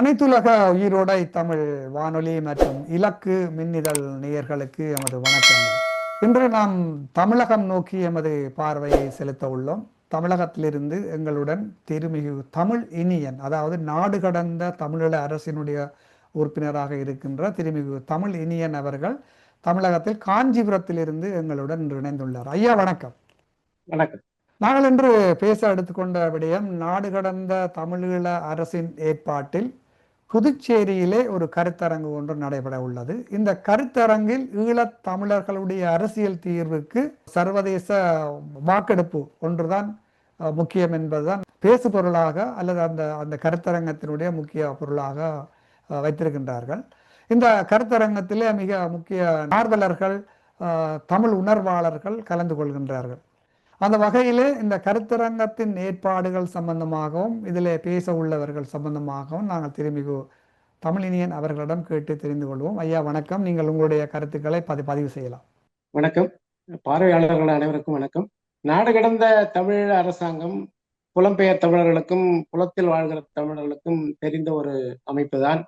அனைத்துலக உயிரோடை தமிழ் வானொலி மற்றும் இலக்கு மின்னிதழ் நேயர்களுக்கு எமது வணக்கங்கள். இன்று நாம் தமிழகம் நோக்கி எமது பார்வையை செலுத்த உள்ளோம். தமிழகத்திலிருந்து எங்களுடன் திருமிகு தமிழ் இனியன் அதாவது நாடு கடந்த தமிழீழ அரசினுடைய உறுப்பினராக இருக்கின்ற திருமிகு தமிழ் இனியன் அவர்கள் தமிழகத்தில் காஞ்சிபுரத்திலிருந்து எங்களுடன் இன்று இணைந்துள்ளார். ஐயா வணக்கம். வணக்கம். நாங்கள் இன்று பேச எடுத்துக்கொண்ட விடயம் நாடு கடந்த தமிழீழ அரசின் ஏற்பாட்டில் புதுச்சேரியிலே ஒரு கருத்தரங்கு ஒன்று நடைபெற உள்ளது. இந்த கருத்தரங்கில் ஈழத் தமிழர்களுடைய அரசியல் தீர்வுக்கு சர்வதேச வாக்கெடுப்பு ஒன்றுதான் முக்கியம் என்பதுதான் பேசு பொருளாக அல்லது அந்த அந்த கருத்தரங்கத்தினுடைய முக்கிய பொருளாக வைத்திருக்கின்றார்கள். இந்த கருத்தரங்கத்திலே மிக முக்கிய ஆர்வலர்கள் தமிழ் உணர்வாளர்கள் கலந்து கொள்கின்றார்கள். அந்த வகையிலே இந்த கருத்தரங்கத்தின் ஏற்பாடுகள் சம்பந்தமாகவும் இதில் பேச உள்ளவர்கள் சம்பந்தமாகவும் நாங்கள் திருமிகு தமிழினியன் அவர்களிடம் கேட்டு தெரிந்து கொள்வோம். ஐயா வணக்கம். நீங்கள் உங்களுடைய கருத்துக்களை பதி பதிவு செய்யலாம். வணக்கம். பார்வையாளர்கள் அனைவருக்கும் வணக்கம். நாடு கடந்த தமிழ் அரசாங்கம் புலம்பெயர் தமிழர்களுக்கும் புலத்தில் வாழ்கிற தமிழர்களுக்கும் தெரிந்த ஒரு அமைப்பு தான்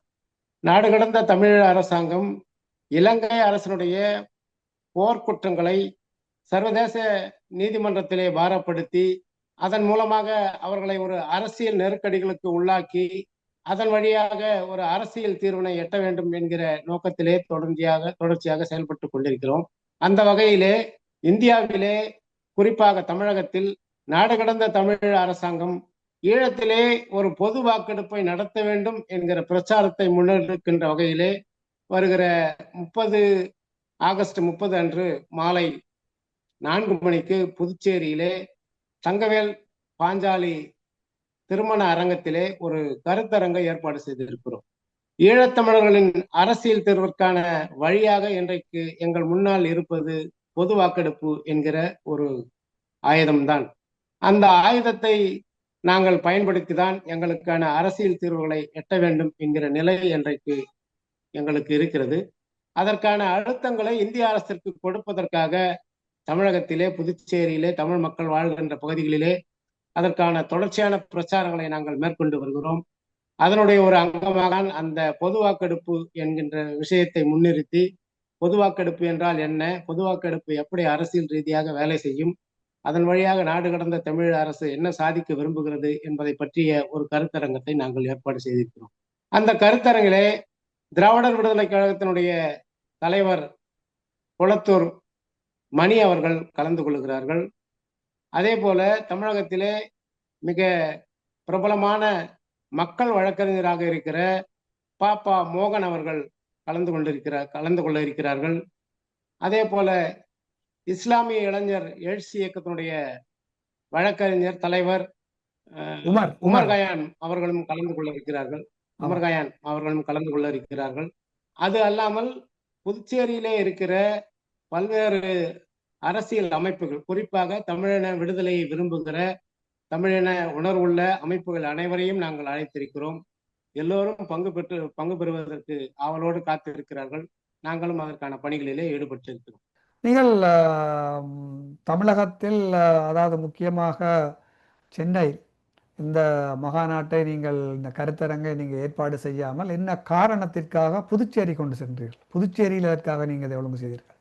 நாடு கடந்த தமிழ் அரசாங்கம் இலங்கை அரசனுடைய போர்க்குற்றங்களை சர்வதேச நீதிமன்றத்திலே பாரப்படுத்தி அதன் மூலமாக அவர்களை ஒரு அரசியல் நெருக்கடிகளுக்கு உள்ளாக்கி அதன் வழியாக ஒரு அரசியல் தீர்வினை எட்ட வேண்டும் என்கிற நோக்கத்திலே தொடர்ச்சியாக தொடர்ச்சியாக செயல்பட்டு கொண்டிருக்கிறோம். அந்த வகையிலே இந்தியாவிலே குறிப்பாக தமிழகத்தில் நாடு கடந்த தமிழ் அரசாங்கம் ஈழத்திலே ஒரு பொது வாக்கெடுப்பை நடத்த வேண்டும் என்கிற பிரச்சாரத்தை முன்னெடுக்கின்ற வகையிலே வருகிற முப்பது ஆகஸ்ட் முப்பது அன்று மாலை நான்கு மணிக்கு புதுச்சேரியிலே தங்கவேல் பாஞ்சாலி திருமண அரங்கத்திலே ஒரு கருத்தரங்கை ஏற்பாடு செய்திருக்கிறோம். ஈழத்தமிழர்களின் அரசியல் தேர்விற்கான வழியாக இன்றைக்கு எங்கள் முன்னால் இருப்பது பொது வாக்கெடுப்பு என்கிற ஒரு ஆயுதம்தான். அந்த ஆயுதத்தை நாங்கள் பயன்படுத்தி தான் எங்களுக்கான அரசியல் தீர்வுகளை எட்ட வேண்டும் என்கிற நிலை இன்றைக்கு எங்களுக்கு இருக்கிறது. அதற்கான அழுத்தங்களை இந்திய அரசிற்கு கொடுப்பதற்காக தமிழகத்திலே புதுச்சேரியிலே தமிழ் மக்கள் வாழ்கின்ற பகுதிகளிலே அதற்கான தொடர்ச்சியான பிரச்சாரங்களை நாங்கள் மேற்கொண்டு வருகிறோம். அதனுடைய ஒரு அங்கமாக அந்த பொது வாக்கெடுப்பு என்கின்ற விஷயத்தை முன்னிறுத்தி பொது வாக்கெடுப்பு என்றால் என்ன? பொது வாக்கெடுப்பு எப்படி அரசியல் ரீதியாக வேலை செய்யும்? அதன் வழியாக நாடு கடந்த தமிழ் அரசு என்ன சாதிக்க விரும்புகிறது என்பதை பற்றிய ஒரு கருத்தரங்கத்தை நாங்கள் ஏற்பாடு செய்திருக்கிறோம். அந்த கருத்தரங்கிலே திராவிடர் விடுதலை கழகத்தினுடைய தலைவர் குளத்தூர் மணி அவர்கள் கலந்து கொள்கிறார்கள் அதே போல தமிழகத்திலே மிக பிரபலமான மக்கள் வழக்கறிஞராக இருக்கிற பாப்பா மோகன் அவர்கள் கலந்து கொண்டிருக்கிறார் கலந்து கொள்ள இருக்கிறார்கள். அதே போல இஸ்லாமிய இளைஞர் எழுச்சி இயக்கத்தினுடைய வழக்கறிஞர் தலைவர் உமர் உமர். கயான் அவர்களும் கலந்து கொள்ள இருக்கிறார்கள். உமர் கயான் அவர்களும் கலந்து கொள்ள இருக்கிறார்கள். அது அல்லாமல் புதுச்சேரியிலே இருக்கிற பல்வேறு அரசியல் அமைப்புகள் குறிப்பாக தமிழின விடுதலையை விரும்புகிற தமிழின உணர்வுள்ள அமைப்புகள் அனைவரையும் நாங்கள் அழைத்திருக்கிறோம். எல்லோரும் பங்கு பெற்று பங்கு பெறுவதற்கு ஆவலோடு காத்திருக்கிறார்கள். நாங்களும் அதற்கான பணிகளிலே ஈடுபட்டிருக்கிறோம். நீங்கள் தமிழகத்தில் அதாவது முக்கியமாக சென்னை இந்த மகாநாட்டை நீங்கள் இந்த கருத்தரங்கை நீங்கள் ஏற்பாடு செய்யாமல் என்ன காரணத்திற்காக புதுச்சேரி கொண்டு சென்றீர்கள்? புதுச்சேரியில் அதற்காக நீங்கள் இதை ஒழுங்கு செய்தீர்கள்?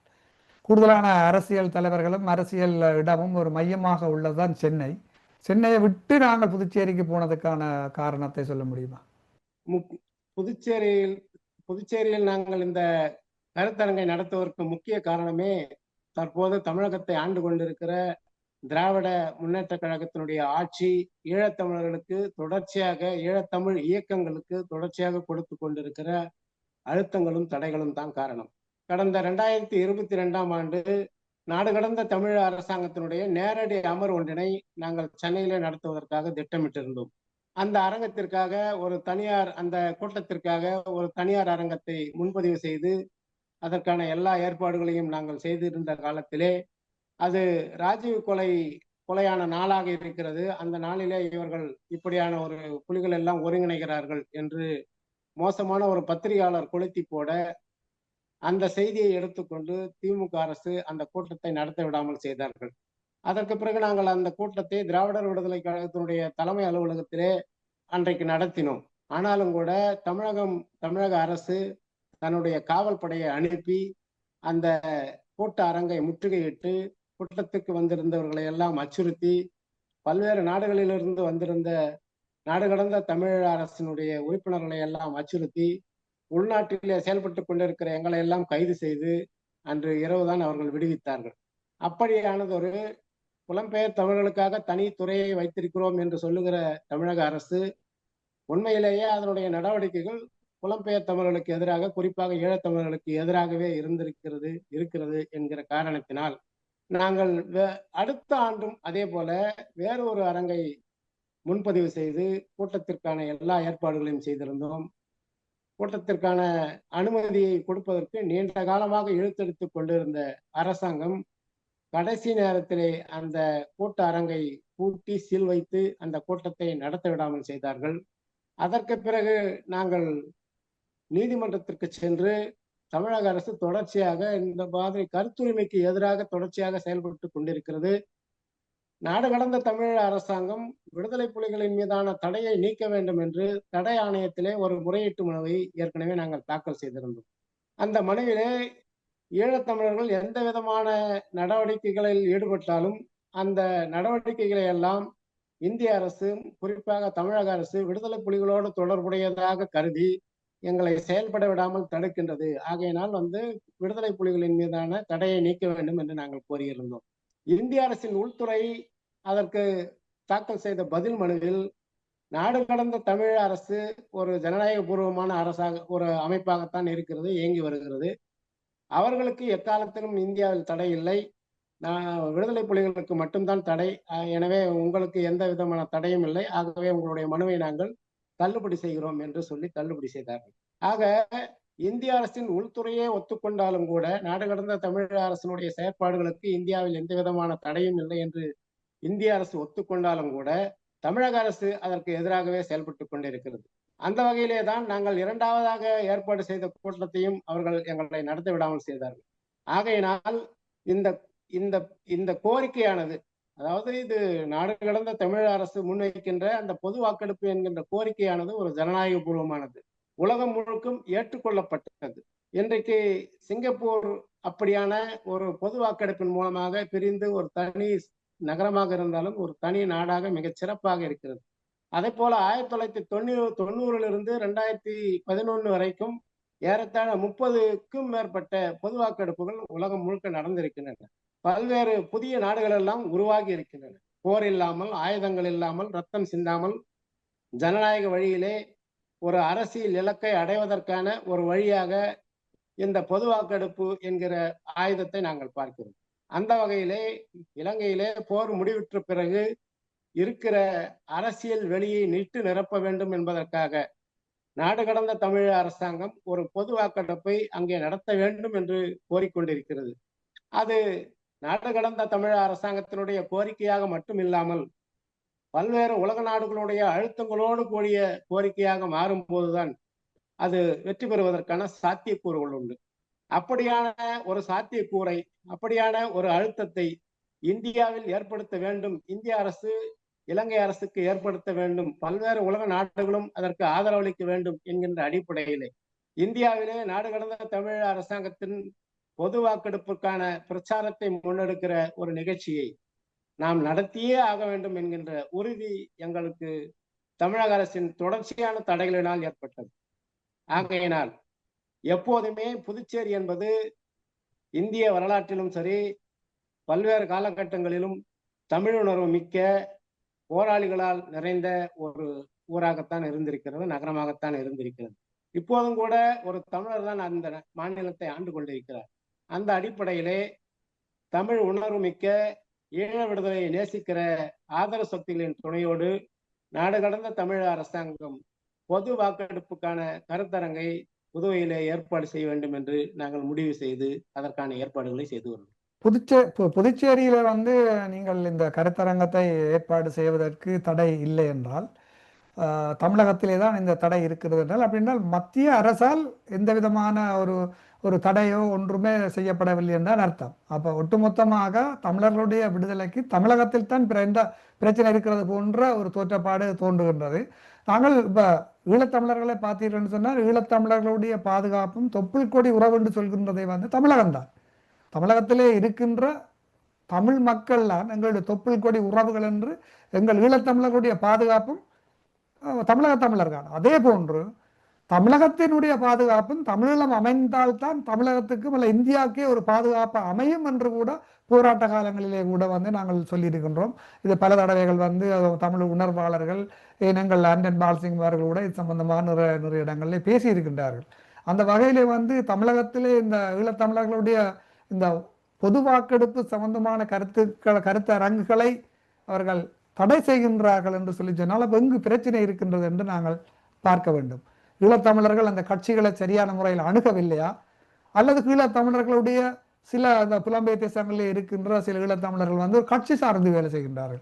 கூடுதலான அரசியல் தலைவர்களும் அரசியல் இடமும் ஒரு மையமாக உள்ளதுதான் சென்னை. சென்னையை விட்டு நாங்கள் புதுச்சேரிக்கு போனதுக்கான காரணத்தை சொல்ல முடியுமா? முக்- புதுச்சேரியில் புதுச்சேரியில் நாங்கள் இந்த கருத்தரங்கை நடத்துவதற்கு முக்கிய காரணமே தற்போது தமிழகத்தை ஆண்டு கொண்டிருக்கிற திராவிட முன்னேற்ற கழகத்தினுடைய ஆட்சி ஈழத்தமிழர்களுக்கு தொடர்ச்சியாக ஈழத்தமிழ் இயக்கங்களுக்கு தொடர்ச்சியாக கொடுத்து கொண்டிருக்கிற அழுத்தங்களும் தடைகளும் தான் காரணம். கடந்த ரெண்டாயிரத்தி இருபத்தி ரெண்டாம் ஆண்டு நாடு கடந்த தமிழ் அரசாங்கத்தினுடைய நேரடி அமர் ஒன்றினை நாங்கள் சென்னையிலே நடத்துவதற்காக திட்டமிட்டிருந்தோம். அந்த அரங்கத்திற்காக ஒரு தனியார் அந்த கூட்டத்திற்காக ஒரு தனியார் அரங்கத்தை முன்பதிவு செய்து அதற்கான எல்லா ஏற்பாடுகளையும் நாங்கள் செய்திருந்த காலத்திலே அது ராஜீவ் கொலை கொலையான நாளாக இருக்கிறது. அந்த நாளிலே இவர்கள் இப்படியான ஒரு புலிகள் எல்லாம் ஒருங்கிணைகிறார்கள் என்று மோசமான ஒரு பத்திரிகையாளர் கொளுத்தி போட அந்த செய்தியை எடுத்துக்கொண்டு திமுக அரசு அந்த கூட்டத்தை நடத்த விடாமல் செய்தார்கள். அதற்கு பிறகு நாங்கள் அந்த கூட்டத்தை திராவிடர் விடுதலை கழகத்தினுடைய தலைமை அலுவலகத்திலே அன்றைக்கு நடத்தினோம். ஆனாலும் கூட தமிழகம் தமிழக அரசு தன்னுடைய காவல் படையை அனுப்பி அந்த கூட்ட அரங்கை முற்றுகையிட்டு கூட்டத்துக்கு வந்திருந்தவர்களை எல்லாம் அச்சுறுத்தி பல்வேறு நாடுகளிலிருந்து வந்திருந்த நாடு கடந்த தமிழ் அரசினுடைய உறுப்பினர்களை எல்லாம் அச்சுறுத்தி உள்நாட்டிலே செயல்பட்டு கொண்டிருக்கிற எங்களை எல்லாம் கைது செய்து அன்று இரவுதான் அவர்கள் விடுவித்தார்கள். அப்படியானதொரு புலம்பெயர் தமிழர்களுக்காக தனி துறையை வைத்திருக்கிறோம் என்று சொல்லுகிற தமிழக அரசு உண்மையிலேயே அதனுடைய நடவடிக்கைகள் புலம்பெயர் தமிழர்களுக்கு எதிராக குறிப்பாக ஈழத்தமிழர்களுக்கு எதிராகவே இருந்திருக்கிறது இருக்கிறது என்கிற காரணத்தினால் நாங்கள் அடுத்த ஆண்டும் அதே போல வேறு ஒரு அரங்கை முன்பதிவு செய்து கூட்டத்திற்கான எல்லா ஏற்பாடுகளையும் செய்திருந்தோம். கூட்டத்திற்கான அனுமதியை கொடுப்பதற்கு நீண்ட காலமாக இழுத்தெடுத்து கொண்டிருந்த அரசாங்கம் கடைசி நேரத்திலே அந்த கூட்ட அரங்கை பூட்டி சீல் வைத்து அந்த கூட்டத்தை நடத்த விடாமல் செய்தார்கள். அதற்கு பிறகு நாங்கள் நீதிமன்றத்திற்கு சென்று தமிழக அரசு தொடர்ச்சியாக இந்த மாதிரி கருத்துரிமைக்கு எதிராக தொடர்ச்சியாக செயல்பட்டு கொண்டிருக்கிறது. நாடு கடந்த தமிழ் அரசாங்கம் விடுதலை புலிகளின் மீதான தடையை நீக்க வேண்டும் என்று தடை ஆணையத்திலே ஒரு முறையீட்டு மனுவை ஏற்கனவே நாங்கள் தாக்கல் செய்திருந்தோம். அந்த மனுவிலே ஈழத்தமிழர்கள் எந்த விதமான நடவடிக்கைகளில் ஈடுபட்டாலும் அந்த நடவடிக்கைகளை எல்லாம் இந்திய அரசு குறிப்பாக தமிழக அரசு விடுதலை புலிகளோடு தொடர்புடையதாக கருதி எங்களை செயல்பட விடாமல் தடுக்கின்றது. ஆகையினால் வந்து விடுதலை புலிகளின் மீதான தடையை நீக்க வேண்டும் என்று நாங்கள் கோரியிருந்தோம். இந்திய அரசின் உள்துறை அதற்கு தாக்கல் செய்த பதில் மனுவில் நாடு கடந்த தமிழ் அரசு ஒரு ஜனநாயக பூர்வமான அரசாக ஒரு அமைப்பாகத்தான் இருக்கிறது இயங்கி வருகிறது. அவர்களுக்கு எக்காலத்திலும் இந்தியாவில் தடை இல்லை. நான் விடுதலை புலிகளுக்கு மட்டும்தான் தடை. எனவே உங்களுக்கு எந்த விதமான தடையும் இல்லை. ஆகவே உங்களுடைய மனுவை நாங்கள் தள்ளுபடி செய்கிறோம் என்று சொல்லி தள்ளுபடி செய்தார்கள். ஆக இந்திய அரசின் உள்துறையே ஒத்துக்கொண்டாலும் கூட நாடு கடந்த தமிழக அரசினுடைய செயற்பாடுகளுக்கு இந்தியாவில் எந்த விதமான தடையும் இல்லை என்று இந்திய அரசு ஒத்துக்கொண்டாலும் கூட தமிழக அரசு அதற்கு எதிராகவே செயல்பட்டு கொண்டிருக்கிறது. அந்த வகையிலே தான் நாங்கள் இரண்டாவதாக ஏற்பாடு செய்த கூட்டத்தையும் அவர்கள் எங்களை நடத்த விடாமல் செய்தார்கள். ஆகையினால் இந்த இந்த இந்த கோரிக்கையானது அதாவது இது நாடு கடந்த தமிழக அரசு முன்வைக்கின்ற அந்த பொது வாக்கெடுப்பு என்கின்ற கோரிக்கையானது ஒரு ஜனநாயக பூர்வமானது உலகம் முழுக்கும் ஏற்றுக்கொள்ளப்பட்டது. இன்றைக்கு சிங்கப்பூர் அப்படியான ஒரு பொது வாக்கெடுப்பின் மூலமாக பிரிந்து ஒரு தனி நகரமாக இருந்தாலும் ஒரு தனி நாடாக மிகச் சிறப்பாக இருக்கிறது. அதே போல ஆயிரத்தி தொள்ளாயிரத்தி தொண்ணூறு தொண்ணூறிலிருந்து ரெண்டாயிரத்தி பதினொன்று வரைக்கும் ஏறத்தாழ முப்பதுக்கும் மேற்பட்ட பொது வாக்கெடுப்புகள் உலகம் முழுக்க நடந்திருக்கின்றன. பல்வேறு புதிய நாடுகள் எல்லாம் உருவாகி இருக்கின்றன. போர் இல்லாமல் ஆயுதங்கள் இல்லாமல் ரத்தம் சிந்தாமல் ஜனநாயக வழியிலே ஒரு அரசியல் இலக்கை அடைவதற்கான ஒரு வழியாக இந்த பொது வாக்கெடுப்பு என்கிற ஆயுதத்தை நாங்கள் பார்க்கிறோம். அந்த வகையிலே இலங்கையிலே போர் முடிவுற்ற பிறகு இருக்கிற அரசியல் வெளியை நீட்டு நிரப்ப வேண்டும் என்பதற்காக நாடு கடந்த தமிழ் அரசாங்கம் ஒரு பொது வாக்கெடுப்பை அங்கே நடத்த வேண்டும் என்று கோரிக்கொண்டிருக்கிறது. அது நாடு கடந்த தமிழ் அரசாங்கத்தினுடைய கோரிக்கையாக மட்டும் இல்லாமல் பல்வேறு உலக நாடுகளுடைய அழுத்தங்களோடு கூடிய கோரிக்கையாக மாறும் போதுதான் அது வெற்றி பெறுவதற்கான சாத்தியக்கூறுகள் உண்டு. அப்படியான ஒரு சாத்தியக்கூறை அப்படியான ஒரு அழுத்தத்தை இந்தியாவில் ஏற்படுத்த வேண்டும் இந்திய அரசு இலங்கை அரசுக்கு ஏற்படுத்த வேண்டும் பல்வேறு உலக நாடுகளும் அதற்கு ஆதரவளிக்க வேண்டும் என்கின்ற அடிப்படையிலே இந்தியாவிலே நாடு கடந்த தமிழ் அரசாங்கத்தின் பொது வாக்கெடுப்புக்கான பிரச்சாரத்தை முன்னெடுக்கிற ஒரு நிகழ்ச்சியை நாம் நடத்தியே ஆக வேண்டும் என்கின்ற உறுதி எங்களுக்கு தமிழக அரசின் தொடர்ச்சியான தடைகளினால் ஏற்பட்டது. ஆகையினால் எப்போதுமே புதுச்சேரி என்பது இந்திய வரலாற்றிலும் சரி பல்வேறு காலகட்டங்களிலும் தமிழுணர்வு மிக்க போராளிகளால் நிறைந்த ஒரு ஊராகத்தான் இருந்திருக்கிறது நகரமாகத்தான் இருந்திருக்கிறது. இப்போதும் கூட ஒரு தமிழர் தான் அந்த மாநிலத்தை ஆண்டு கொண்டிருக்கிறார். அந்த அடிப்படையிலே தமிழ் உணர்வு மிக்க ஈழ விடுதலையை நேசிக்கிற ஆதர சக்திகளின் துணையோடு நாடு கடந்த தமிழக அரசாங்கம் பொது வாக்கெடுப்புக்கான கருத்தரங்கை புதுவையிலே ஏற்பாடு செய்ய வேண்டும் என்று நாங்கள் முடிவு செய்து அதற்கான ஏற்பாடுகளை செய்து வருகிறோம். புதுச்சே பு- புதுச்சேரியில வந்து நீங்கள் இந்த கருத்தரங்கத்தை ஏற்பாடு செய்வதற்கு தடை இல்லை என்றால் தமிழகத்திலே தான் இந்த தடை இருக்கிறது என்றால் அப்படின்றால் மத்திய அரசால் எந்த விதமான ஒரு ஒரு தடையோ ஒன்றுமே செய்யப்படவில்லை என்றால் அர்த்தம். அப்போ ஒட்டுமொத்தமாக தமிழர்களுடைய விடுதலைக்கு தமிழகத்தில் தான் பிற பிரச்சனை இருக்கிறது போன்ற ஒரு தோற்றப்பாடு தோன்றுகின்றது. நாங்கள் இப்போ ஈழத்தமிழர்களை பார்த்தீர்கள்னு சொன்னால் ஈழத்தமிழர்களுடைய பாதுகாப்பும் தொப்புள் கொடி உறவு என்று சொல்கின்றதை வந்து தமிழகம்தான் தமிழகத்திலே இருக்கின்ற தமிழ் மக்கள்தான் எங்களுடைய தொப்புள் கொடி உறவுகள் என்று எங்கள் ஈழத்தமிழர்களுடைய பாதுகாப்பும் தமிழக தமிழர்கள் அதே போன்று தமிழகத்தினுடைய பாதுகாப்பும் தமிழீழம் அமைந்தால்தான் தமிழகத்துக்கும் அல்ல இந்தியாவுக்கே ஒரு பாதுகாப்பு அமையும் என்று கூட போராட்ட காலங்களிலே கூட வந்து நாங்கள் சொல்லியிருக்கின்றோம். இது பல தடவைகள் வந்து தமிழ் உணர்வாளர்கள் இனங்கள் ஆண்டன் பால்சிங் அவர்கள் கூட இது சம்பந்தமாக நிறைய நிறைய இடங்களில் பேசியிருக்கின்றார்கள். அந்த வகையிலே வந்து தமிழகத்திலே இந்த ஈழத்தமிழர்களுடைய இந்த பொது வாக்கெடுப்பு சம்பந்தமான கருத்துக்கள் கருத்து அரங்குகளை அவர்கள் தடை செய்கின்றார்கள் என்று சொல்லி சொன்னால் அப்போ எங்கு பிரச்சனை இருக்கின்றது என்று நாங்கள் பார்க்க வேண்டும். ஈழத்தமிழர்கள் அந்த கட்சிகளை சரியான முறையில் அணுகவில்லையா? அல்லது ஈழத்தமிழர்களுடைய சில அந்த புலம்பெயர் தேசங்களில் இருக்கின்ற சில ஈழத்தமிழர்கள் வந்து ஒரு கட்சி சார்ந்து வேலை செய்கின்றார்கள்.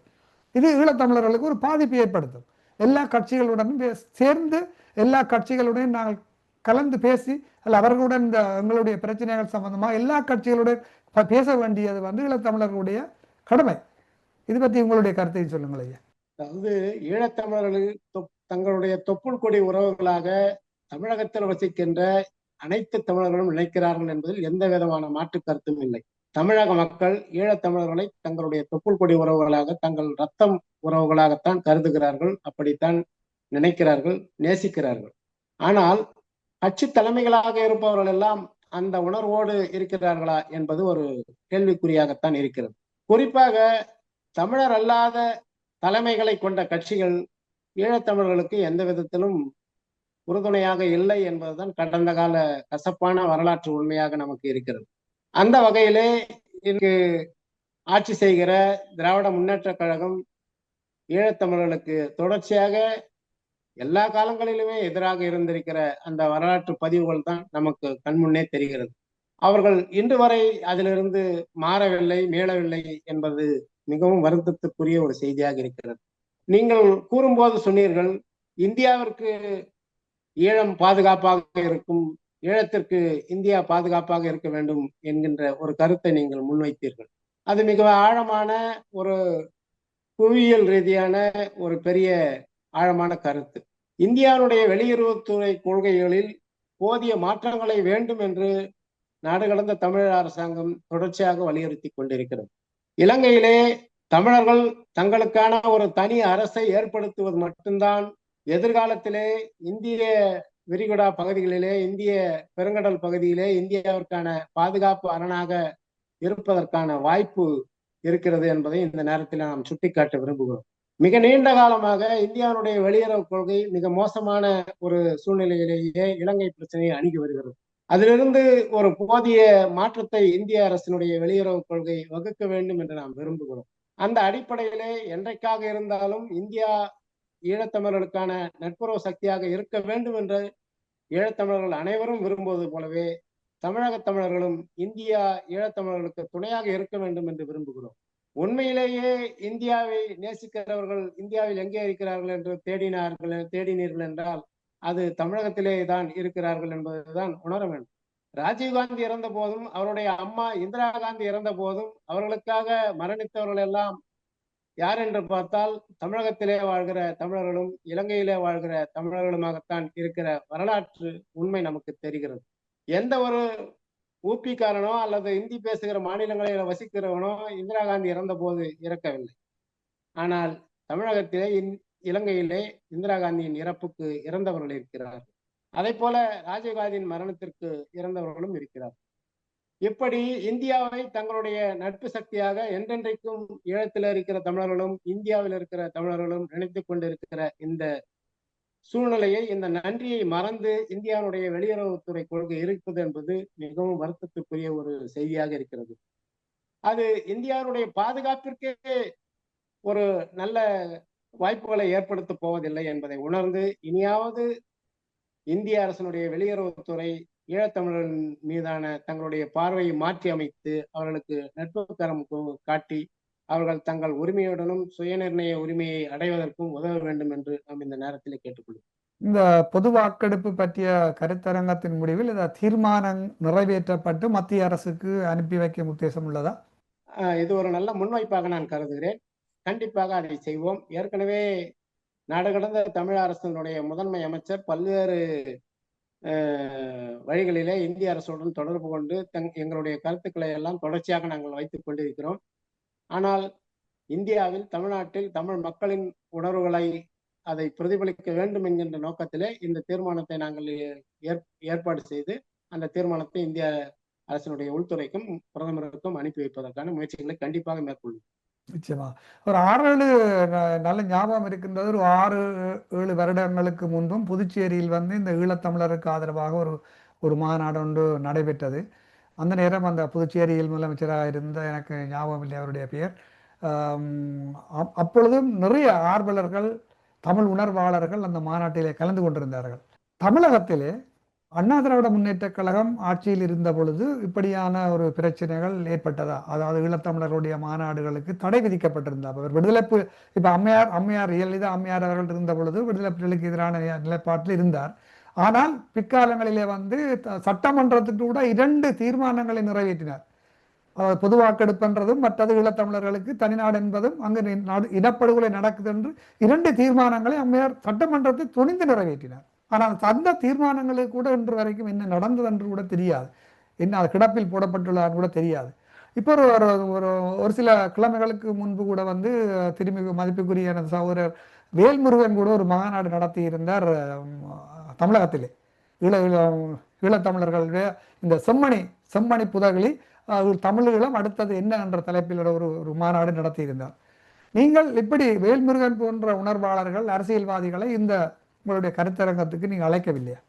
இது ஈழத்தமிழர்களுக்கு ஒரு பாதிப்பு ஏற்படுத்தும். எல்லா கட்சிகளுடனும் சேர்ந்து எல்லா கட்சிகளுடன் நாங்கள் கலந்து பேசி அல்ல அவர்களுடன் இந்த எங்களுடைய பிரச்சனைகள் சம்பந்தமாக எல்லா கட்சிகளுடன் பேச வேண்டியது வந்து ஈழத்தமிழர்களுடைய கடமை. இது பற்றி உங்களுடைய கருத்தை சொல்லுங்கள் ஐயா. அதாவது ஈழத்தமிழர்களுக்கு தங்களுடைய தொப்புள் கொடி உறவுகளாக தமிழகத்தில் வசிக்கின்ற அனைத்து தமிழர்களும் நினைக்கிறார்கள் என்பதில் எந்த விதமான மாற்று கருத்தும் இல்லை. தமிழக மக்கள் ஈழத்தமிழர்களை தங்களுடைய தொப்புள் கொடி உறவுகளாக தங்கள் ரத்தம் உறவுகளாகத்தான் கருதுகிறார்கள் அப்படித்தான் நினைக்கிறார்கள் நேசிக்கிறார்கள். ஆனால் கட்சி தலைமைகளாக இருப்பவர்கள் எல்லாம் அந்த உணர்வோடு இருக்கிறார்களா என்பது ஒரு கேள்விக்குறியாகத்தான் இருக்கிறது. குறிப்பாக தமிழர் அல்லாத தலைமைகளை கொண்ட கட்சிகள் ஈழத்தமிழர்களுக்கு எந்த விதத்திலும் உறுதுணையாக இல்லை என்பதுதான் கடந்த கால கசப்பான வரலாற்று உண்மையாக நமக்கு இருக்கிறது. அந்த வகையிலே இங்கு ஆட்சி செய்கிற திராவிட முன்னேற்ற கழகம் ஈழத்தமிழர்களுக்கு தொடர்ச்சியாக எல்லா காலங்களிலுமே எதிராக இருந்திருக்கிற அந்த வரலாற்று பதிவுகள் தான் நமக்கு கண்முன்னே தெரிகிறது. அவர்கள் இன்று வரை அதிலிருந்து மாறவில்லை மீளவில்லை என்பது மிகவும் வருத்தத்துக்குரிய ஒரு செய்தியாக இருக்கிறது. நீங்கள் கூறும்போது சொன்னீர்கள் இந்தியாவிற்கு ஈழம் பாதுகாப்பாக இருக்கும் ஈழத்திற்கு இந்தியா பாதுகாப்பாக இருக்க வேண்டும் என்கின்ற ஒரு கருத்தை நீங்கள் முன்வைத்தீர்கள். அது மிக ஆழமான ஒரு புவியியல் ரீதியான ஒரு பெரிய ஆழமான கருத்து. இந்தியாவுடைய வெளியுறவுத்துறை கொள்கைகளில் போதிய மாற்றங்களை வேண்டும் என்று நாடு கடந்த தமிழக அரசாங்கம் தொடர்ச்சியாக வலியுறுத்தி கொண்டிருக்கிறது. இலங்கையிலே தமிழர்கள் தங்களுக்கான ஒரு தனி அரசை ஏற்படுத்துவது மட்டும்தான் எதிர்காலத்திலே இந்திய விரிகுடா பகுதிகளிலே இந்திய பெருங்கடல் பகுதியிலே இந்தியாவிற்கான பாதுகாப்பு அரணாக இருப்பதற்கான வாய்ப்பு இருக்கிறது என்பதை இந்த நேரத்தில் நாம் சுட்டிக்காட்ட விரும்புகிறோம். மிக நீண்ட காலமாக இந்தியாவுடைய வெளியுறவு கொள்கை மிக மோசமான ஒரு சூழ்நிலையிலேயே இலங்கை பிரச்சனையை அணுகி வருகிறது. அதிலிருந்து ஒரு போதிய மாற்றத்தை இந்திய அரசினுடைய வெளியுறவு கொள்கை வகுக்க வேண்டும் என்று நாம் விரும்புகிறோம். அந்த அடிப்படையிலே என்றைக்காக இருந்தாலும் இந்தியா ஈழத்தமிழர்களுக்கான நட்புறவு சக்தியாக இருக்க வேண்டும் என்று ஈழத்தமிழர்கள் அனைவரும் விரும்புவது போலவே தமிழக தமிழர்களும் இந்தியா ஈழத்தமிழர்களுக்கு துணையாக இருக்க வேண்டும் என்று விரும்புகிறோம். உண்மையிலேயே இந்தியாவை நேசிக்கிறவர்கள் இந்தியாவில் எங்கே இருக்கிறார்கள் என்று தேடினார்கள் தேடினீர்கள் என்றால் அது தமிழகத்திலே தான் இருக்கிறார்கள் என்பதுதான் உணர வேண்டும். ராஜீவ்காந்தி இறந்த போதும் அவருடைய அம்மா இந்திரா காந்தி இறந்த போதும் அவர்களுக்காக மரணித்தவர்கள் எல்லாம் யார் என்று பார்த்தால் தமிழகத்திலே வாழ்கிற தமிழர்களும் இலங்கையிலே வாழ்கிற தமிழர்களுமாகத்தான் இருக்கிற வரலாற்று உண்மை நமக்கு தெரிகிறது. எந்த ஒரு ஊப்பிக்காரனோ அல்லது இந்தி பேசுகிற மாநிலங்களில் வசிக்கிறவனோ இந்திரா காந்தி இறந்த போது இறக்கவில்லை. ஆனால் தமிழகத்திலே இலங்கையிலே இந்திரா காந்தியின் இறப்புக்கு இறந்தவர்கள் இருக்கிறார்கள். அதே போல ராஜீவ்காந்தியின் மரணத்திற்கு இறந்தவர்களும் இருக்கிறார். இப்படி இந்தியாவை தங்களுடைய நட்பு சக்தியாக என்றென்றைக்கும் ஈழத்தில் இருக்கிற தமிழர்களும் இந்தியாவில் இருக்கிற தமிழர்களும் நினைத்து கொண்டிருக்கிற இந்த சூழ்நிலையை இந்த நன்றியை மறந்து இந்தியாவுடைய வெளியுறவுத்துறை கொள்கை இருப்பது என்பது மிகவும் வருத்தத்துக்குரிய ஒரு செய்தியாக இருக்கிறது. அது இந்தியாவுடைய பாதுகாப்பிற்கே ஒரு நல்ல வாய்ப்புகளை ஏற்படுத்த போவதில்லை என்பதை உணர்ந்து இனியாவது இந்திய அரசனுடைய வெளியுறவுத்துறை ஈழத்தமிழர் மீதான தங்களுடைய பார்வையை மாற்றி அமைத்து அவர்களுக்கு நட்புக்கரம் கு- காட்டி அவர்கள் தங்கள் உரிமையுடனும் சுயநிர்ணய உரிமையை அடைவதற்கும் உதவ வேண்டும் என்று நாம் இந்த நேரத்தில் கேட்டுக்கொள்கிறோம். இந்த பொது வாக்கெடுப்பு பற்றிய கருத்தரங்கத்தின் முடிவில் இந்த தீர்மானம் நிறைவேற்றப்பட்டு மத்திய அரசுக்கு அனுப்பி வைக்கும் உத்தேசம் உள்ளதா? இது ஒரு நல்ல முன்வைப்பாக நான் கருதுகிறேன். கண்டிப்பாக அதை செய்வோம். ஏற்கனவே நாடு கடந்த தமிழ் அரசினுடைய முதன்மை அமைச்சர் பல்வேறு வழிகளிலே இந்திய அரசுடன் தொடர்பு கொண்டு தங் எங்களுடைய கருத்துக்களை எல்லாம் தொடர்ச்சியாக நாங்கள் வைத்துக் கொண்டிருக்கிறோம். ஆனால் இந்தியாவில் தமிழ்நாட்டில் தமிழ் மக்களின் உணர்வுகளை அதை பிரதிபலிக்க வேண்டும் என்கின்ற நோக்கத்திலே இந்த தீர்மானத்தை நாங்கள் ஏற்- ஏற்பாடு செய்து அந்த தீர்மானத்தை இந்திய அரசினுடைய உள்துறைக்கும் பிரதமருக்கும் அனுப்பி வைப்பதற்கான முயற்சிகளை கண்டிப்பாக மேற்கொள்ளும் நிச்சயமா. ஒரு ஆறு ஏழு ந- நல்ல ஞாபகம் இருக்கின்றது. ஒரு ஆறு ஏழு வருடங்களுக்கு முன்பும் புதுச்சேரியில் வந்து இந்த ஈழத்தமிழருக்கு ஆதரவாக ஒரு ஒரு மாநாடு ஒன்று நடைபெற்றது. அந்த நேரம் அந்த புதுச்சேரியில் முதலமைச்சராக இருந்த எனக்கு ஞாபகம் இல்லை அவருடைய பெயர். அப்- அப்பொழுதும் நிறைய ஆர்வலர்கள் தமிழ் உணர்வாளர்கள் அந்த மாநாட்டிலே கலந்து கொண்டிருந்தார்கள். தமிழகத்திலே அண்ணா திராவிட முன்னேற்றக் கழகம் ஆட்சியில் இருந்த பொழுது இப்படியான ஒரு பிரச்சனைகள் ஏற்பட்டதா? அதாவது ஈழத்தமிழர்களுடைய மாநாடுகளுக்கு தடை விதிக்கப்பட்டிருந்தா? அவர் விடுதலை இப்ப அம்மையார் அம்மையார் ஜெயலலிதா அம்மையார் அவர்கள் இருந்த பொழுது விடுதலை புலிகளுக்கு எதிரான நிலைப்பாட்டில் இருந்தார். ஆனால் பிற்காலங்களிலே வந்து த- சட்டமன்றத்துக்கு கூட இரண்டு தீர்மானங்களை நிறைவேற்றினார். அதாவது பொது வாக்கெடுப்புன்றதும் மற்றது ஈழத்தமிழர்களுக்கு தனிநாடு என்பதும் அங்கு இனப்படுகொலை நடக்குது என்று இரண்டு தீர்மானங்களை அம்மையார் சட்டமன்றத்தை துணிந்து நிறைவேற்றினார். ஆனால் அந்த தீர்மானங்களுக்கு கூட இன்று வரைக்கும் என்ன நடந்தது என்று கூட தெரியாது. என்ன அது கிடப்பில் போடப்பட்டுள்ளது கூட தெரியாது. இப்போ ஒரு ஒரு ஒரு ஒரு சில கிழமைகளுக்கு முன்பு கூட வந்து திரும்பி மதிப்புக்குரிய எனது சகோதரர் வேல்முருகன் கூட ஒரு மாநாடு நடத்தி இருந்தார் தமிழகத்திலே. ஈழ ஈழ- ஈழத்தமிழர்கள் வே- இந்த செம்மணி செம்மணி புதகளி தமிழீழம் அடுத்தது என்ன என்ற தலைப்பில் ஒரு ஒரு மாநாடு நடத்தியிருந்தார். நீங்கள் இப்படி வேல்முருகன் போன்ற உணர்வாளர்கள் அரசியல்வாதிகளை இந்த உங்களுடைய கருத்தரங்கத்துக்கு நீங்கள் அழைக்கவில்லையா?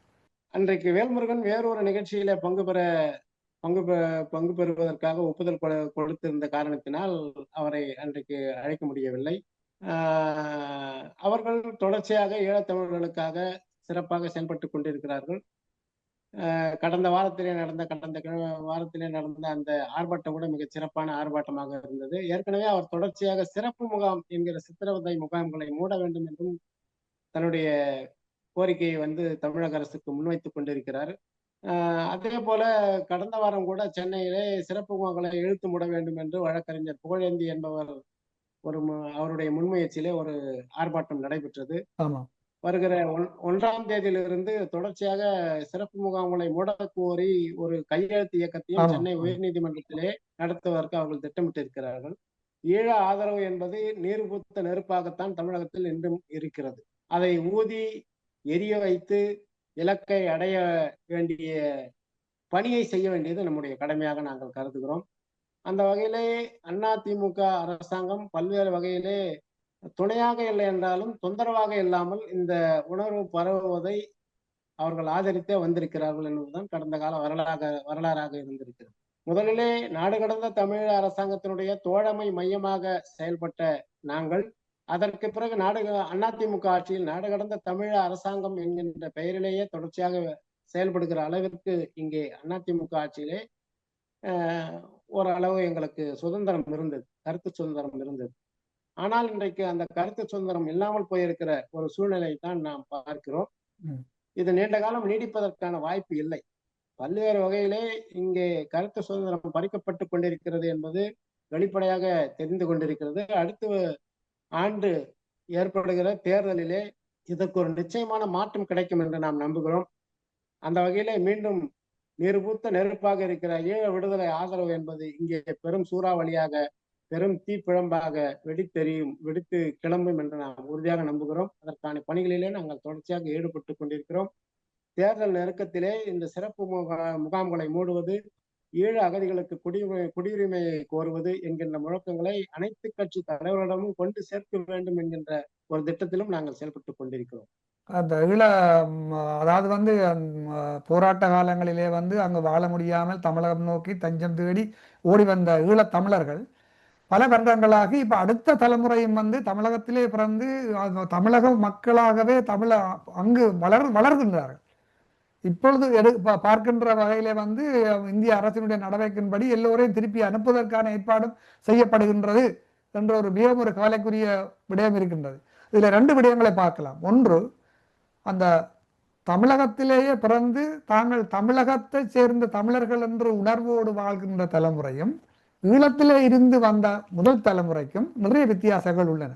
அன்றைக்கு வேல்முருகன் வேறொரு நிகழ்ச்சியில பங்கு பெற பங்கு பெ- பங்கு பெறுவதற்காக ஒப்புதல் கொ- கொடுத்திருந்த காரணத்தினால் அவரை அன்றைக்கு அழைக்க முடியவில்லை. ஆஹ் அவர்கள் தொடர்ச்சியாக ஈழத்தமிழர்களுக்காக சிறப்பாக செயல்பட்டு கொண்டிருக்கிறார்கள். ஆஹ் கடந்த வாரத்திலே நடந்த கடந்த கிழ- வாரத்திலே நடந்த அந்த ஆர்ப்பாட்டம் கூட மிகச் சிறப்பான ஆர்ப்பாட்டமாக இருந்தது. ஏற்கனவே அவர் தொடர்ச்சியாக சிறப்பு முகாம் என்கிற சித்திரவதை முகாம்களை மூட வேண்டும் என்றும் தன்னுடைய கோரிக்கையை வந்து தமிழக அரசுக்கு முன்வைத்துக் கொண்டிருக்கிறார். ஆஹ் அதே போல கடந்த வாரம் கூட சென்னையிலே சிறப்பு முகாம்களை இழுத்து மூட வேண்டும் என்று வழக்கறிஞர் புகழேந்தி என்பவர் ஒரு அவருடைய முன்முயற்சியிலே ஒரு ஆர்ப்பாட்டம் நடைபெற்றது. வருகிற ஒன் ஒன்றாம் தேதியிலிருந்து தொடர்ச்சியாக சிறப்பு முகாம்களை மூடக் கோரி ஒரு கையெழுத்து இயக்கத்தையும் சென்னை. உயர்நீதிமன்றத்திலே நடத்துவதற்கு அவர்கள் திட்டமிட்டிருக்கிறார்கள். ஈழ ஆதரவு என்பது நீர் பூத்த நெருப்பாகத்தான் தமிழகத்தில் இன்றும் இருக்கிறது. அதை ஊதி எரிய வைத்து இலக்கை அடைய வேண்டிய பணியை செய்ய வேண்டியது நம்முடைய கடமையாக நாங்கள் கருதுகிறோம். அந்த வகையிலே அண்ணா திமுக அரசாங்கம் பல்வேறு வகையிலே துணையாக இல்லை என்றாலும் தொந்தரவாக இல்லாமல் இந்த உணர்வு பரவுவதை அவர்கள் ஆதரித்தே வந்திருக்கிறார்கள் என்பதுதான் கடந்த கால வரலாறாக வரலாறாக இருந்திருக்கிறது. முதலிலே நாடு கடந்த தமிழ் அரசாங்கத்தினுடைய தோழமை மையமாக செயல்பட்ட நாங்கள் அதற்கு பிறகு நாடு அதிமுக ஆட்சியில் நாடு கடந்த தமிழ் அரசாங்கம் என்கின்ற பெயரிலேயே தொடர்ச்சியாக செயல்படுகிற அளவிற்கு இங்கே அதிமுக ஆட்சியிலே ஓரளவு எங்களுக்கு சுதந்திரம் இருந்தது கருத்து சுதந்திரம் இருந்தது. ஆனால் இன்றைக்கு அந்த கருத்து சுதந்திரம் இல்லாமல் போயிருக்கிற ஒரு சூழ்நிலை தான் நாம் பார்க்கிறோம். இது நீண்ட காலம் நீடிப்பதற்கான வாய்ப்பு இல்லை. பல்வேறு வகையிலே இங்கே கருத்து சுதந்திரம் பறிக்கப்பட்டு கொண்டிருக்கிறது என்பது வெளிப்படையாக தெரிந்து கொண்டிருக்கிறது. அடுத்த ஆண்டு ஏற்படுகிற தேர்தலிலே இதற்கு ஒரு நிச்சயமான மாற்றம் கிடைக்கும் என்று நாம் நம்புகிறோம். அந்த வகையிலே மீண்டும் நீர்பூத்த நெருப்பாக இருக்கிற ஈழ விடுதலை ஆதரவு என்பது இங்கே பெரும் சூறாவளியாக பெரும் தீப்பிழம்பாக வெடித்தெறியும் வெடித்து கிளம்பும் என்று நாம் உறுதியாக நம்புகிறோம். அதற்கான பணிகளிலே நாங்கள் தொடர்ச்சியாக ஈடுபட்டு கொண்டிருக்கிறோம். தேர்தல் நெருக்கத்திலே இந்த சிறப்பு முகா- முகாம்களை மூடுவது ஈழ அகதிகளுக்கு குடியுரிமை குடியுரிமையை கோருவது என்கின்ற முழக்கங்களை அனைத்து கட்சி தலைவர்களிடமும் கொண்டு சேர்க்க வேண்டும் என்கின்ற ஒரு திட்டத்திலும் நாங்கள் செயல்பட்டு கொண்டிருக்கிறோம். அந்த ஈழ அதாவது வந்து போராட்ட காலங்களிலே வந்து அங்கு வாழ முடியாமல் தமிழகம் நோக்கி தஞ்சம் தேடி ஓடி வந்த ஈழத் தமிழர்கள் பல வருடங்களாக இப்ப அடுத்த தலைமுறையும் வந்து தமிழகத்திலே பிறந்து தமிழக மக்களாகவே தமிழ அங்கு வளர் வளர்கின்றார்கள். இப்பொழுது எடு பார்க்கின்ற வகையிலே வந்து இந்திய அரசினுடைய நடவடிக்கையின்படி எல்லோரையும் திருப்பி அனுப்புவதற்கான ஏற்பாடும் செய்யப்படுகின்றது என்ற ஒரு மிகவும் ஒரு கவலைக்குரிய விடயம் இருக்கின்றது. இதுல ரெண்டு விடயங்களை பார்க்கலாம். ஒன்று அந்த தமிழகத்திலேயே பிறந்து தாங்கள் தமிழகத்தை சேர்ந்த தமிழர்கள் என்று உணர்வோடு வாழ்கின்ற தலைமுறையும் ஈழத்திலே இருந்து வந்த முதல் தலைமுறைக்கும் நிறைய வித்தியாசங்கள் உள்ளன.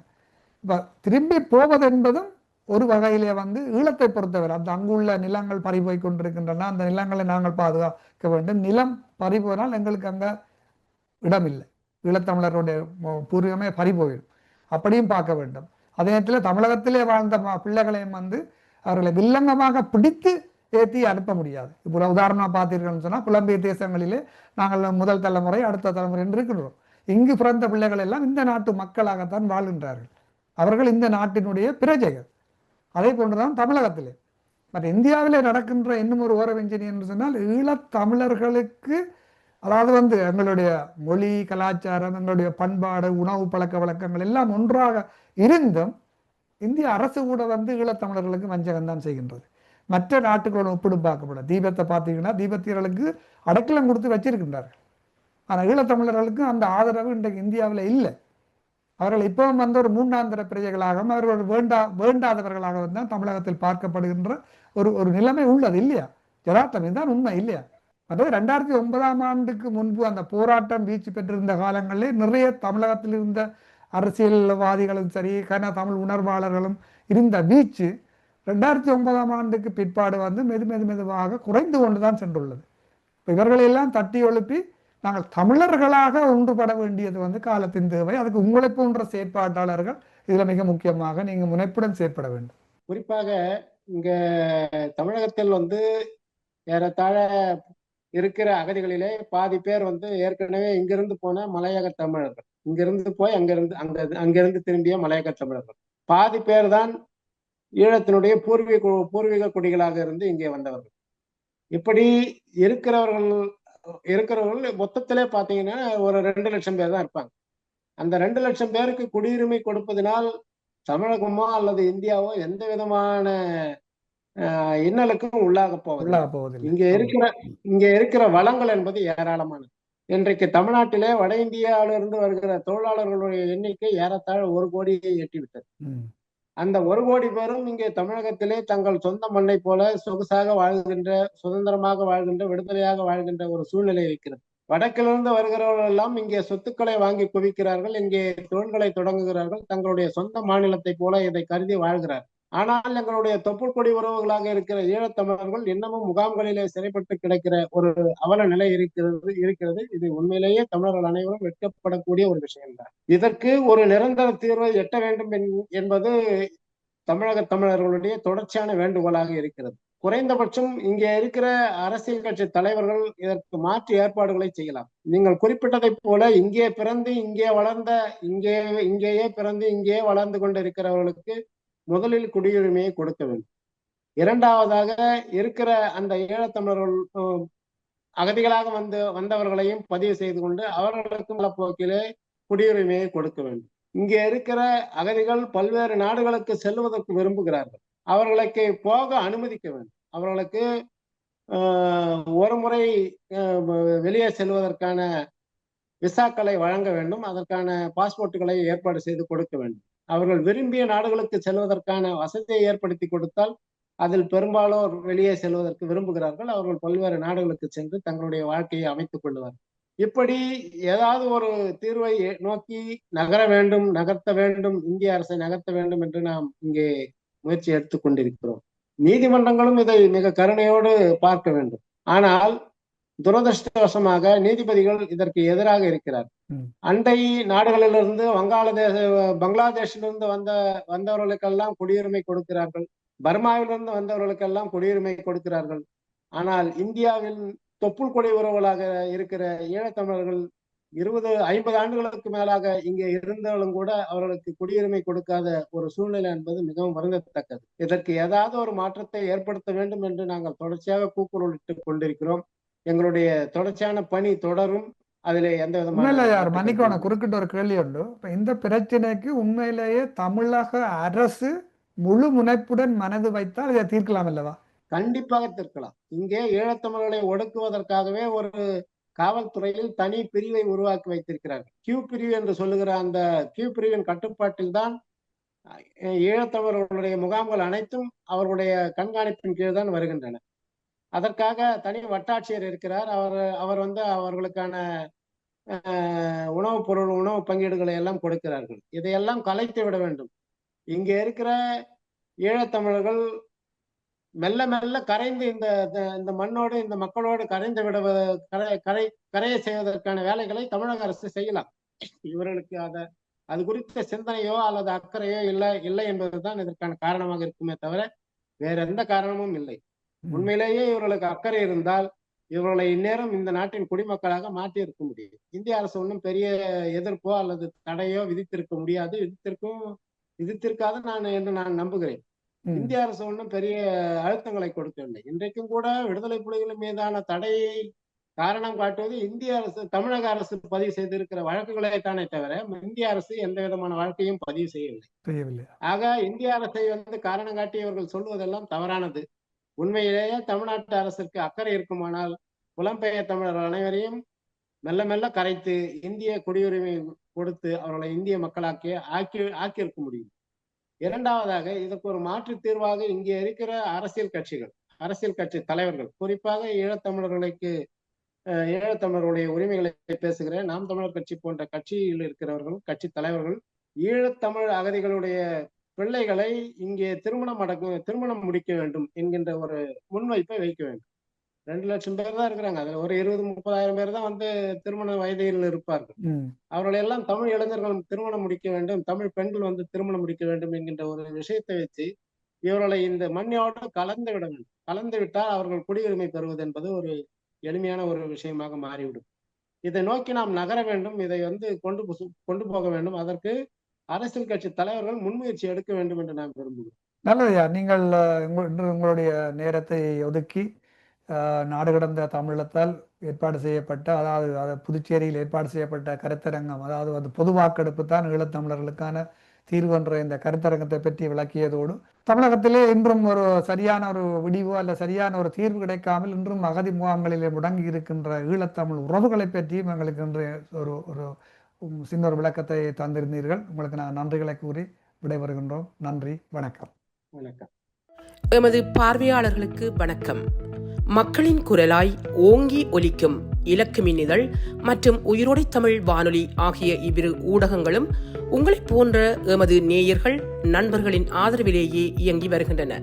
இப்ப திரும்பி போவது என்பதும் ஒரு வகையிலே வந்து ஈழத்தை பொறுத்தவரை அந்த அங்குள்ள நிலங்கள் பறிபோய் கொண்டிருக்கின்றன அந்த நிலங்களை நாங்கள் பாதுகாக்க வேண்டும். நிலம் பறிபோனால் எங்களுக்கு அங்க இடம் இல்லை ஈழத்தமிழருடைய பூர்வமே பூர்வீகமே பறிபோயிடும். அப்படியும் பார்க்க வேண்டும். அதே நேரத்தில் தமிழகத்திலே வாழ்ந்த பிள்ளைகளையும் வந்து அவர்களை வில்லங்கமாக பிடித்து ஏற்றி அனுப்ப முடியாது. இப்போ உதாரணமாக பார்த்தீர்கள்னு சொன்னால் புலம்பெயர் தேசங்களிலே நாங்கள் முதல் தலைமுறை அடுத்த தலைமுறை என்று இருக்கின்றோம். இங்கு பிறந்த பிள்ளைகள் எல்லாம் இந்த நாட்டு மக்களாகத்தான் வாழ்கின்றார்கள். அவர்கள் இந்த நாட்டினுடைய பிரஜைகள். அதே போன்றுதான் தமிழகத்தில். மற்ற இந்தியாவிலே நடக்கின்ற இன்னும் ஒரு ஓரவெஞ்சனி என்று சொன்னால் ஈழத்தமிழர்களுக்கு அதாவது வந்து எங்களுடைய மொழி கலாச்சாரம் எங்களுடைய பண்பாடு உணவு பழக்க வழக்கங்கள் எல்லாம் ஒன்றாக இருந்தும் இந்திய அரசு கூட வந்து ஈழத்தமிழர்களுக்கு வஞ்சகம் தான் செய்கின்றது. மற்ற நாட்டுகளோட ஒப்பிடும் பார்க்கப்படும். தீபத்தை பார்த்தீங்கன்னா தீபத்தியர்களுக்கு அடைக்கலம் கொடுத்து வச்சிருக்கின்றார்கள். ஆனால் ஈழத்தமிழர்களுக்கும் அந்த ஆதரவு இன்றைக்கு இந்தியாவில் இல்லை. அவர்கள் இப்பவும் வந்து ஒரு மூன்றாந்திர பிரஜைகளாகவும் அவர்கள் வேண்டா வேண்டாதவர்களாகவும் தான் தமிழகத்தில் பார்க்கப்படுகின்ற ஒரு ஒரு நிலைமை உள்ளது இல்லையா? யதார்த்தம் இதுதான் உண்மை இல்லையா? அதாவது ரெண்டாயிரத்தி ஒன்பதாம் ஆண்டுக்கு முன்பு அந்த போராட்டம் வீச்சு பெற்றிருந்த காலங்களில் நிறைய தமிழகத்தில் இருந்த அரசியல்வாதிகளும் சரி கன தமிழ் உணர்வாளர்களும் இருந்த வீச்சு ரெண்டாயிரத்தி ஒன்பதாம் ஆண்டுக்கு பிற்பாடு வந்து மெது மெது மெதுவாக குறைந்து கொண்டு தான் சென்றுள்ளது. இப்போ இவர்களையெல்லாம் தட்டி எழுப்பி நாங்கள் தமிழர்களாக ஒன்றுபட வேண்டியது வந்து காலத்தின் தேவை. அதுக்கு உங்களை போன்ற செயற்பாட்டாளர்கள் இதுல மிக முக்கியமாக நீங்க முனைப்புடன் செயற்பட வேண்டும். குறிப்பாக இங்க தமிழகத்தில் வந்து ஏறத்தாழ இருக்கிற அகதிகளிலே பாதி பேர் வந்து ஏற்கனவே இங்கிருந்து போன மலையக தமிழர்கள். இங்கிருந்து போய் அங்கிருந்து அங்க அங்கிருந்து திரும்பிய மலையக தமிழர்கள். பாதி பேர் தான் ஈழத்தினுடைய பூர்வீக பூர்வீக குடிகளாக இருந்து இங்கே வந்தவர்கள். இப்படி இருக்கிறவர்கள் இருக்கிறவர்கள் மொத்தத்திலே பார்த்தீங்கன்னா ஒரு ரெண்டு லட்சம் பேர் தான் இருப்பாங்க. அந்த ரெண்டு லட்சம் பேருக்கு குடியுரிமை கொடுப்பதனால் தமிழகமோ அல்லது இந்தியாவோ எந்த விதமான இன்னலுக்கும் உள்ளாக போவதில்லை. இங்க இருக்கிற இங்க இருக்கிற வளங்கள் என்பது ஏராளமானது. இன்றைக்கு தமிழ்நாட்டிலே வட இந்தியாவிலிருந்து வருகிற தொழிலாளர்களுடைய எண்ணிக்கை ஏறத்தாழ ஒரு கோடியை எட்டிவிட்டது. அந்த ஒரு கோடி பேரும் இங்கே தமிழகத்திலே தங்கள் சொந்த மண்ணை போல சொகுசாக வாழ்கின்ற சுதந்திரமாக வாழ்கின்ற விடுதலையாக வாழ்கின்ற ஒரு சூழ்நிலை இருக்கிறது. வடக்கிலிருந்து வருகிறவர்கள் எல்லாம் இங்கே சொத்துக்களை வாங்கி குவிக்கிறார்கள் இங்கே தொழில்களை தொடங்குகிறார்கள் தங்களுடைய சொந்த மாநிலத்தை போல இதை கருதி வாழ்கிறார்கள். ஆனால் எங்களுடைய தொப்புள் கொடி உறவுகளாக இருக்கிற ஈழத்தமிழர்கள் இன்னமும் முகாம்களிலே சிறைப்பட்டு கிடக்கிற ஒரு அவல நிலை இருக்கிறது இருக்கிறது. இது உண்மையிலேயே தமிழர்கள் அனைவரும் வெட்கப்படக்கூடிய ஒரு விஷயம்தான் இதற்கு ஒரு நிரந்தர தீர்வை எட்ட வேண்டும் என்- என்பது தமிழக தமிழர்களுடைய தொடர்ச்சியான வேண்டுகோளாக இருக்கிறது. குறைந்தபட்சம் இங்கே இருக்கிற அரசியல் கட்சி தலைவர்கள் இதற்கு மாற்று ஏற்பாடுகளை செய்யலாம். நீங்கள் குறிப்பிட்டதைப் போல இங்கே பிறந்து இங்கே வளர்ந்த இங்கே இங்கேயே பிறந்து இங்கே வளர்ந்து கொண்டு இருக்கிறவர்களுக்கு முதலில் குடியுரிமையை கொடுக்க வேண்டும். இரண்டாவதாக இருக்கிற அந்த ஈழத்தமிழர்கள் அகதிகளாக வந்து வந்தவர்களையும் பதிவு செய்து கொண்டு அவர்களுக்கும் போக்கிலே குடியுரிமையை கொடுக்க வேண்டும். இங்கே இருக்கிற அகதிகள் பல்வேறு நாடுகளுக்கு செல்வதற்கு விரும்புகிறார்கள். அவர்களுக்கு போக அனுமதிக்க வேண்டும். அவர்களுக்கு ஆஹ், ஒரு முறை வெளியே செல்வதற்கான விசாக்களை வழங்க வேண்டும். அதற்கான பாஸ்போர்ட்டுகளை ஏற்பாடு செய்து கொடுக்க வேண்டும். அவர்கள் விரும்பிய நாடுகளுக்கு செல்வதற்கான வசதியை ஏற்படுத்தி கொடுத்தால் அதில் பெரும்பாலோர் வெளியே செல்வதற்கு விரும்புகிறார்கள். அவர்கள் பல்வேறு நாடுகளுக்கு சென்று தங்களுடைய வாழ்க்கையை அமைத்துக் கொள்வார்கள் இப்படி ஏதாவது ஒரு தீர்வை நோக்கி நகர வேண்டும் நகர்த்த வேண்டும் இந்திய அரசை நகர்த்த வேண்டும் என்று நாம் இங்கே முயற்சி எடுத்துக் கொண்டிருக்கிறோம். நீதிமன்றங்களும் இதை மிக கருணையோடு பார்க்க வேண்டும். ஆனால் துரதிருஷ்டவசமாக நீதிபதிகள் இதற்கு எதிராக இருக்கிறார். அண்டை நாடுகளிலிருந்து வங்காளதேச பங்களாதேஷிலிருந்து வந்த வந்தவர்களுக்கெல்லாம் குடியுரிமை கொடுக்கிறார்கள். பர்மாவிலிருந்து வந்தவர்களுக்கெல்லாம் குடியுரிமை கொடுக்கிறார்கள். ஆனால் இந்தியாவில் தொப்புள் கொடி உறவுகளாக இருக்கிற ஈழத்தமிழர்கள் இருபது ஐம்பது ஆண்டுகளுக்கு மேலாக இங்கே இருந்தாலும் கூட அவர்களுக்கு குடியுரிமை கொடுக்காத ஒரு சூழ்நிலை என்பது மிகவும் வருந்தத்தக்கது. இதற்கு ஏதாவது ஒரு மாற்றத்தை ஏற்படுத்த வேண்டும் என்று நாங்கள் தொடர்ச்சியாக கூக்குரலிட்டுக் கொண்டிருக்கிறோம். எங்களுடைய தொடர்ச்சியான பணி தொடரும். அதுல எந்த விதமான யார் மன்னிக்கணும் குறுக்கிட்ட ஒரு கேள்வி உண்டு. இப்ப இந்த பிரச்சனைக்கு உண்மையிலேயே தமிழக அரசு முழு முனைப்புடன் மனது வைத்தால் இதை தீர்க்கலாம் அல்லவா? கண்டிப்பாக தீர்க்கலாம். இங்கே ஈழத்தமிழர்களை ஒடுக்குவதற்காகவே ஒரு காவல்துறையில் தனி பிரிவை உருவாக்கி வைத்திருக்கிறார்கள். கியூ பிரிவு என்று சொல்லுகிற அந்த கியூ பிரிவின் கட்டுப்பாட்டில் தான் ஈழத்தமிழர்களுடைய முகாம்கள் அனைத்தும் அவர்களுடைய கண்காணிப்பின் கீழ் தான் வருகின்றன. அதற்காக தனி வட்டாட்சியர் இருக்கிறார். அவர் அவர் வந்து அவர்களுக்கான அஹ், உணவுப் பொருள் உணவு பங்கீடுகளை எல்லாம் கொடுக்கிறார்கள். இதையெல்லாம் கலைத்து விட வேண்டும். இங்கே இருக்கிற ஈழத்தமிழர்கள் மெல்ல மெல்ல கரைந்து இந்த இந்த- மண்ணோடு இந்த மக்களோடு கரைந்து விட கரை கரை கரையை செய்வதற்கான வேலைகளை தமிழக அரசு செய்யலாம். இவர்களுக்கு அதை அது குறித்த சிந்தனையோ அல்லது அக்கறையோ இல்லை இல்லை என்பதுதான் இதற்கான காரணமாக இருக்குமே தவிர வேற எந்த காரணமும் இல்லை. உண்மையிலேயே இவர்களுக்கு அக்கறை இருந்தால் இவர்களை இந்நேரம் இந்த நாட்டின் குடிமக்களாக மாற்றி இருக்க முடியும். இந்திய அரசு ஒன்றும் பெரிய எதிர்ப்போ அல்லது தடையோ விதித்திருக்க முடியாது. விதித்திருக்கும் விதித்திருக்காது நான் என்று நான் நம்புகிறேன். இந்திய அரசு ஒன்றும் பெரிய அழுத்தங்களை கொடுக்கவில்லை. இன்றைக்கும் கூட விடுதலை புலிகள் மீதான தடையை காரணம் காட்டுவது இந்திய அரசு தமிழக அரசு பதிவு செய்திருக்கிற வழக்குகளே தானே தவிர இந்திய அரசு எந்த விதமான வழக்கையும் பதிவு செய்யவில்லை. செய்யவில்லை. ஆக இந்திய அரசை வந்து காரணம் காட்டி இவர்கள் சொல்வதெல்லாம் தவறானது. உண்மையிலேயே தமிழ்நாட்டு அரசிற்கு அக்கறை இருக்குமானால் புலம்பெயர் தமிழர் அனைவரையும் மெல்ல மெல்ல கரைத்து இந்திய குடியுரிமை கொடுத்து அவர்களை இந்திய மக்களாக்கி ஆக்கி ஆக்கியிருக்க முடியும். இரண்டாவதாக இதற்கு ஒரு மாற்று தீர்வாக இங்கே இருக்கிற அரசியல் கட்சிகள் அரசியல் கட்சி தலைவர்கள் குறிப்பாக ஈழத்தமிழர்களுக்கு அஹ், ஈழத்தமிழர்களுடைய உரிமைகளை பேசுகிற நாம் தமிழர் கட்சி போன்ற கட்சியில் இருக்கிறவர்கள் கட்சி தலைவர்கள் ஈழத்தமிழ் அகதிகளுடைய பிள்ளைகளை இங்கே திருமணம் அடக்க திருமணம் முடிக்க வேண்டும் என்கின்ற ஒரு முன்வைப்பை வைக்க வேண்டும். ரெண்டு லட்சம் பேர் தான் இருக்கிறாங்க. அதுல ஒரு இருபது முப்பதாயிரம் பேர் தான் வந்து திருமண வயதில் இருப்பார்கள். அவர்களை எல்லாம் தமிழ் இளைஞர்கள் திருமணம் முடிக்க வேண்டும் தமிழ் பெண்கள் வந்து திருமணம் முடிக்க வேண்டும் என்கின்ற ஒரு விஷயத்தை வச்சு இவர்களை இந்த மண்ணோடு கலந்து விட வேண்டும். கலந்து விட்டால் அவர்கள் குடியுரிமை பெறுவது என்பது ஒரு எளிமையான ஒரு விஷயமாக மாறிவிடும். இதை நோக்கி நாம் நகர வேண்டும். இதை வந்து கொண்டு கொண்டு போக வேண்டும். அதற்கு அரசியல் கட்சி தலைவர்கள் முன்முயற்சி எடுக்க வேண்டும் என்று நான் விரும்புகிறேன். நல்லதுயா. நீங்கள் இன்று உங்களுடைய நேரத்தை ஒதுக்கி அஹ், நாடு கடந்த தமிழத்தால் ஏற்பாடு செய்யப்பட்ட அதாவது அதை புதுச்சேரியில் ஏற்பாடு செய்யப்பட்ட கருத்தரங்கம் அதாவது அது பொது வாக்கெடுப்பு தான் ஈழத்தமிழர்களுக்கான தீர்வு என்ற இந்த கருத்தரங்கத்தை பற்றி விளக்கியதோடு தமிழகத்திலே இன்றும் ஒரு சரியான ஒரு விடிவோ அல்ல சரியான ஒரு தீர்வு கிடைக்காமல் இன்றும் அகதி முகாம்களிலே முடங்கி இருக்கின்ற ஈழத்தமிழ் உறவுகளை பற்றியும் எங்களுக்கு இன்று ஒரு ஒரு சின்ன ஒரு விளக்கத்தை தந்திருந்தீர்கள். உங்களுக்கு நான் நன்றிகளை கூறி விடைபெறுகின்றோம். நன்றி வணக்கம். வணக்கம். எமது பார்வையாளர்களுக்கு வணக்கம். மக்களின் குரலாய் ஓங்கி ஒலிக்கும் இலக்கு மின்னிதழ் மற்றும் உயிரோடை தமிழ் வானொலி ஆகிய இவ்விரு ஊடகங்களும் உங்களைப் போன்ற எமது நேயர்கள் நண்பர்களின் ஆதரவிலேயே இயங்கி வருகின்றன.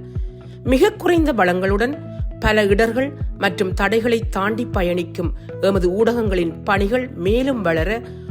மிக குறைந்த வளங்களுடன் பல இடர்கள் மற்றும் தடைகளை தாண்டி பயணிக்கும் எமது ஊடகங்களின் பணிகள் மேலும் வளர